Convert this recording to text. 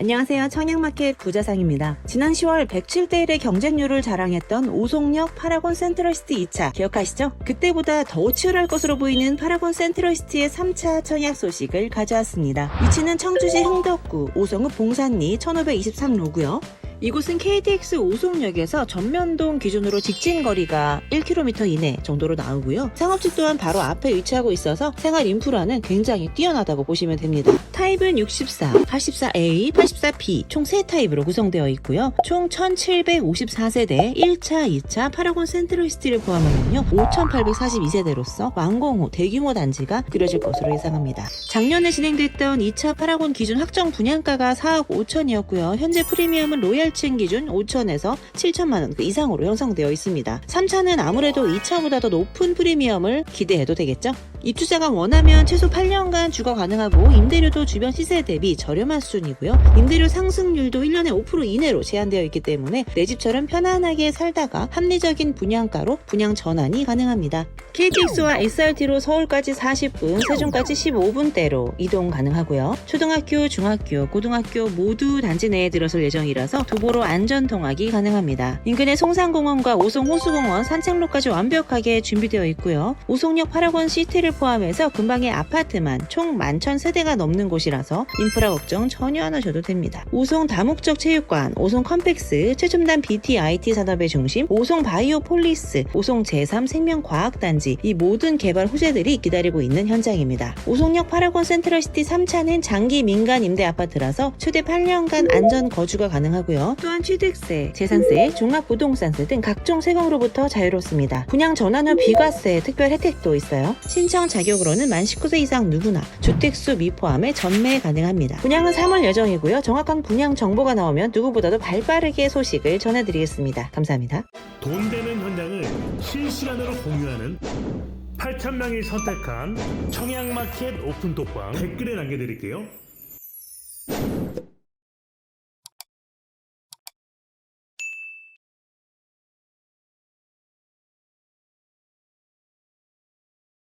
안녕하세요. 청양마켓 부자상입니다. 지난 10월 107대 1의 경쟁률을 자랑했던 오송역 파라곤 센트럴시티 2차 기억하시죠? 그때보다 더 치열할 것으로 보이는 파라곤 센트럴시티의 3차 청약 소식을 가져왔습니다. 위치는 청주시 흥덕구 오송읍 봉산리 1523로고요. 이곳은 KTX 오송역에서 전면동 기준으로 직진 거리가 1km 이내 정도로 나오고요. 상업지 또한 바로 앞에 위치하고 있어서 생활 인프라는 굉장히 뛰어나다고 보시면 됩니다. 타입은 64, 84A, 84B 총 3타입으로 구성되어 있고요. 총 1754세대 1차, 2차 파라곤 센트럴시티를 포함하면요. 5842세대로서 완공 후 대규모 단지가 그려질 것으로 예상합니다. 작년에 진행됐던 2차 파라곤 기준 확정 분양가가 4억 5천이었고요. 현재 프리미엄은 로얄 층 기준 5천에서 7천만 원 그 이상으로 형성되어 있습니다. 3차는 아무래도 2차보다 더 높은 프리미엄을 기대해도 되겠죠? 입주자가 원하면 최소 8년간 주거 가능하고 임대료도 주변 시세 대비 저렴한 수준이고요. 임대료 상승률도 1년에 5% 이내로 제한되어 있기 때문에 내 집처럼 편안하게 살다가 합리적인 분양가로 분양 전환이 가능합니다. KTX와 SRT로 서울까지 40분, 세종까지 15분대로 이동 가능하고요. 초등학교, 중학교, 고등학교 모두 단지 내에 들어설 예정이라서 도보로 안전 통학이 가능합니다. 인근의 송산공원과 오송 호수공원 산책로까지 완벽하게 준비되어 있고요. 오송역 파라곤 시티를 포함해서 근방의 아파트만 총 11,000세대가 넘는 곳이라서 인프라 걱정 전혀 안 하셔도 됩니다. 오송 다목적 체육관, 오송 컴팩스, 최첨단 BT IT 산업의 중심, 오송 바이오 폴리스, 오송 제3 생명과학단지 이 모든 개발 호재들이 기다리고 있는 현장입니다. 오송역 파라곤 센트럴시티 3차는 장기 민간 임대 아파트라서 최대 8년간 안전 거주가 가능하고요. 또한 취득세, 재산세, 종합부동산세 등 각종 세금으로부터 자유롭습니다. 분양 전환 후 비과세 특별 혜택도 있어요. 신청 자격으로는 만 19세 이상 누구나 주택수 미포함에 전매 가능합니다. 분양은 3월 예정이고요. 정확한 분양 정보가 나오면 누구보다도 발빠르게 소식을 전해드리겠습니다. 감사합니다. 돈 되는 현장을 실시간으로 공유하는 8,000명이 선택한 청양마켓 오픈톡방 댓글에 남겨드릴게요.